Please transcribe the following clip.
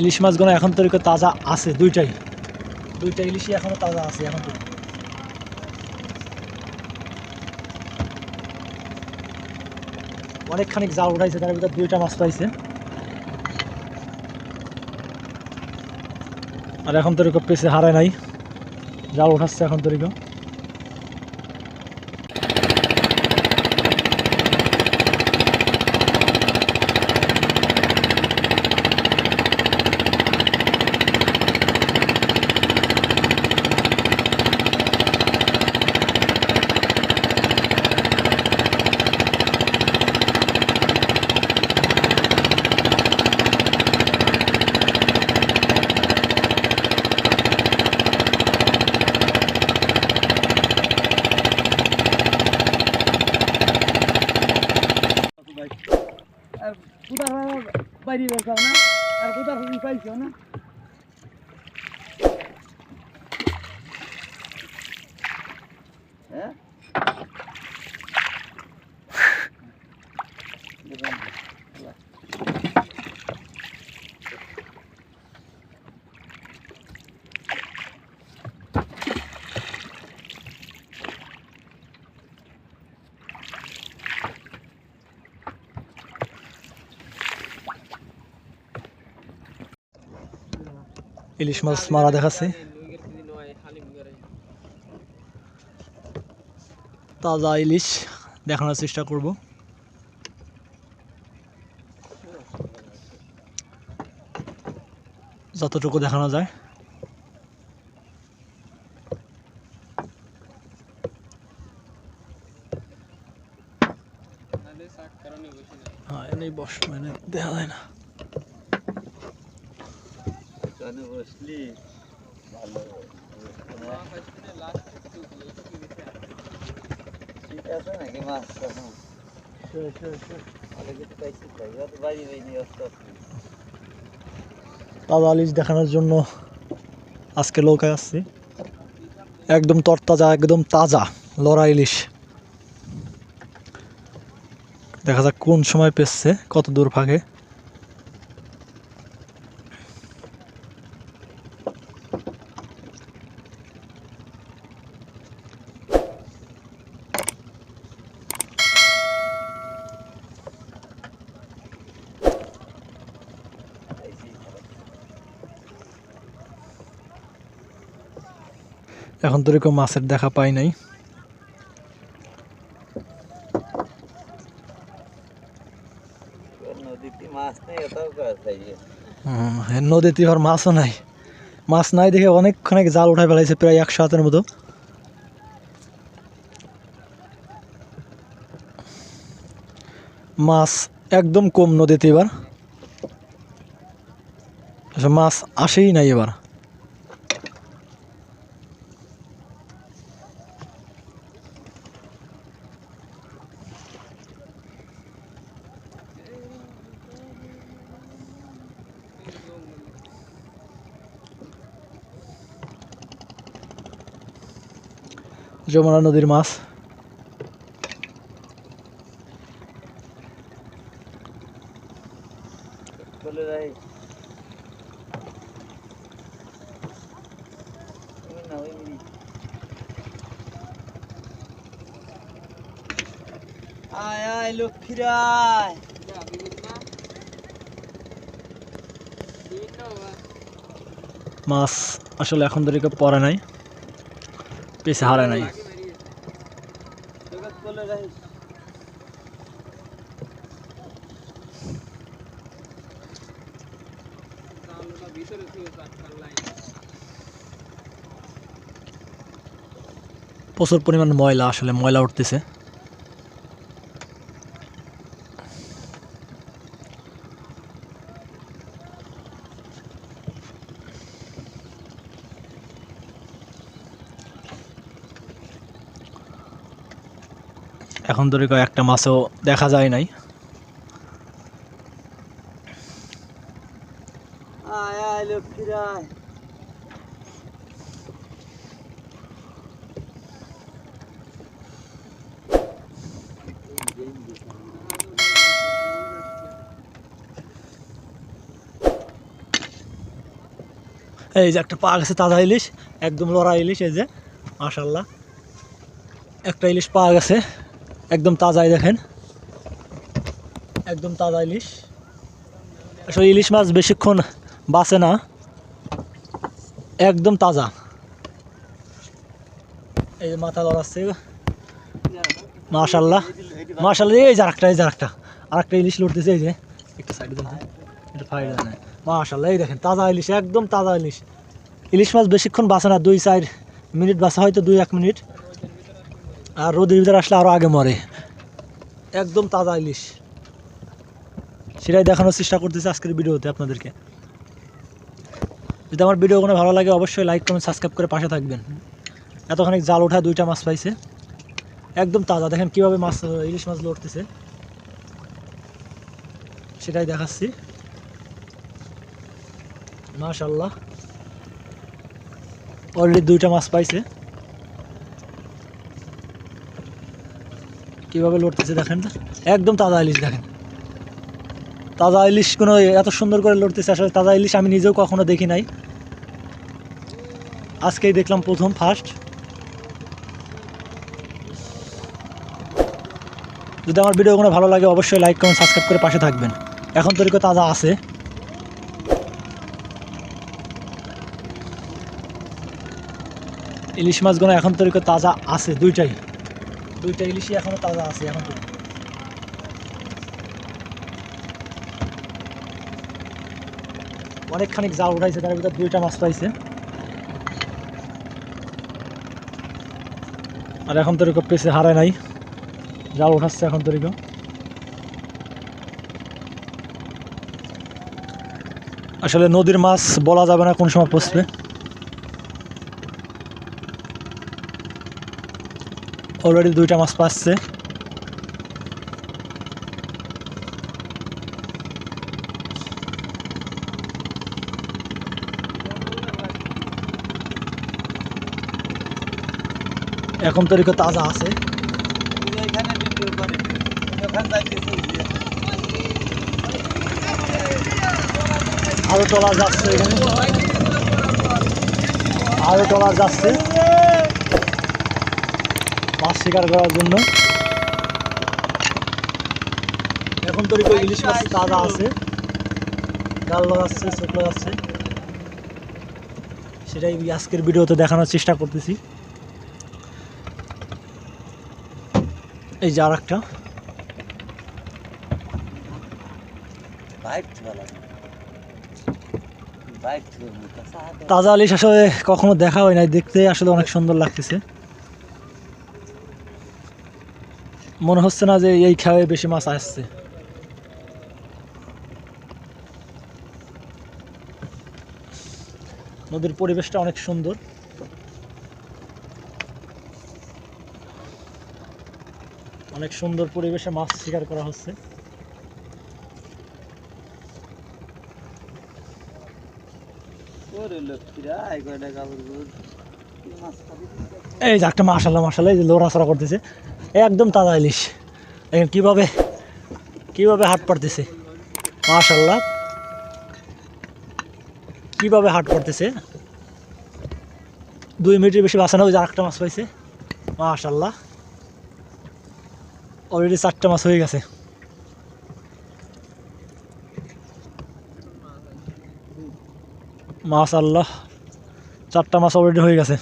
ইলিশ মাছগুলো এখন তৈরি করে তাজা আছে, দুইটাই। দুইটা ইলিশই এখনও তাজা আছে, এখন তো। অনেকখানি জাল উঠাইছে, তার ভিতরে দুইটা মাছ পাইছে। আর এখন তরিক পেছে হারায় নাই। জাল উঠাচ্ছে এখন তরিক বাইরে বেরকাও না আর কোথাও পাইছো না ইলিশ মাছ মারা দেখাচ্ছে। তাজা ইলিশ দেখানোর চেষ্টা করব। যতটুকু দেখানো যায়। হ্যাঁ এনেই বস মানে দেখা যায় না। এখানে বসলি ভালো। ঠিক আছে নাকি মাছ? তাজা ইলিশ দেখানোর জন্য আজকে নৌকায় আসছি। একদম তরতাজা একদম তাজা লড়া ইলিশ। দেখা যাক কোন সময় পেচ্ছে কত দূর ফাঁকে এখন তো এরকম মাছের দেখা পাই নাই। নদীতে আর মাছও নাই। মাছ নাই দেখে অনেকখানে জাল উঠাই ফেলাইছে প্রায় একশো হাতের মতো। মাছ একদম কম নদীতে এবার। আসলে মাছ আসেই নাই এবার। যমুনা নদীর মাছ। আয় আয় লক্ষ্মীরা আয়। মাছ আসলে এখন ধরে কেউ পড়ে নাই। পেছে হারায় নাই। প্রচুর পরিমাণ ময়লা আসলে ময়লা উঠতেছে। এখন ধরে একটা মাছও দেখা যায় নাই। এই যে একটা পা গেছে তাজা ইলিশ একদম লড়া ইলিশ এই যে মাশাল্লাহ একটা ইলিশ পাওয়া গেছে একদম তাজাই দেখেন। একদম তাজা ইলিশ। আসলে ইলিশ মাছ বেশিক্ষণ বাঁচে না। একদম তাজা। এই মাথা লড়াচ্ছে। মাশাল্লাহ মাশাল্লাহ এই যে আরেকটা, এই যে আরেকটা। আরেকটা ইলিশ লড়তেছে, এই যে। একটু সাইডে দেন একটু ফাইড এই দেখেন, তাজা ইলিশ, একদম তাজা ইলিশ। ইলিশ মাছ বেশিক্ষণ বাঁচে না, দুই চার মিনিট বাঁচা, হয়তো দুই এক মিনিট। আর রোদের ভিতরে আসলে আরও আগে মরে। একদম তাজা ইলিশ। সেটাই দেখানোর চেষ্টা করতেছি আজকের ভিডিওতে আপনাদেরকে। যদি আমার ভিডিও কোনো ভালো লাগে, অবশ্যই লাইক কমেন্ট সাবস্ক্রাইব করে পাশে থাকবেন। এতখানি জাল ওঠা দুইটা মাছ পাইছে। একদম তাজা। দেখেন কীভাবে মাছ, ইলিশ মাছ লড়তেছে। সেটাই দেখাচ্ছি। মাশাল্লাহ অলরেডি দুইটা মাছ পাইছে। কীভাবে লড়তেছে দেখেন একদম তাজা ইলিশ দেখেন। তাজা ইলিশ কোনো এত সুন্দর করে লড়তেছে, আসলে তাজা ইলিশ আমি নিজেও কখনো দেখি নাই। আজকেই দেখলাম প্রথম ফার্স্ট যদি আমার ভিডিও কোনো ভালো লাগে, অবশ্যই লাইক কমেন্ট সাবস্ক্রাইব করে পাশে থাকবেন। এখন তরিকো তাজা আছে। ইলিশ মাছগুলো এখন তরিকো তাজা আছে, দুইটাই। দুইটা ইলিশই এখনও তাজা আছে, এখন তরিকো অনেকখানি জাল উঠাইছে, তার ভিতরে দুইটা মাছ পাইছে। আর এখন তো তরিকো পেছে হারায় নাই। জাল উঠাচ্ছে এখন তো তরিকো আসলে নদীর মাছ বলা যাবে না কোন সময় পচবে। অলরেডি দুইটা মাছ পাচ্ছে। এখন তরিকো তাজা আছে। আরও টলার যাচ্ছে এখানে। আরও টলার যাচ্ছে। মাছ শিকার করার জন্য। এখন তো ইলিশ মাছ তাজা আছে। গাল লাগাচ্ছে চোখ লাগাচ্ছে। সেটাই আজকের ভিডিওতে দেখানোর চেষ্টা করতেছি। এই যে আর একটা তাজা ইলিশ আসলে কখনো দেখা হয় নাই দেখতে আসলে অনেক সুন্দর লাগতেছে। মনে হচ্ছে না যে এই খাওয়ায় বেশি মাছ আসছে। নদীর পরিবেশটা অনেক সুন্দর। অনেক সুন্দর পরিবেশে মাছ শিকার করা হচ্ছে। এই যে একটা মাশাল্লাহ মাশাল্লাহ এই যে লড়াচড়া করতেছে। একদম তাজা ইলিশ। দেখেন কীভাবে কীভাবে হাট পাড়তেছে। মাশাল্লাহ কীভাবে হাট পাড়তেছে। দুই মিনিটের বেশি বাঁচানো যে আরেকটা মাছ পাইছে। মাশাল্লাহ অলরেডি চারটা মাছ হয়ে গেছে। মাশাল্লাহ চারটা মাছ অলরেডি হয়ে গেছে।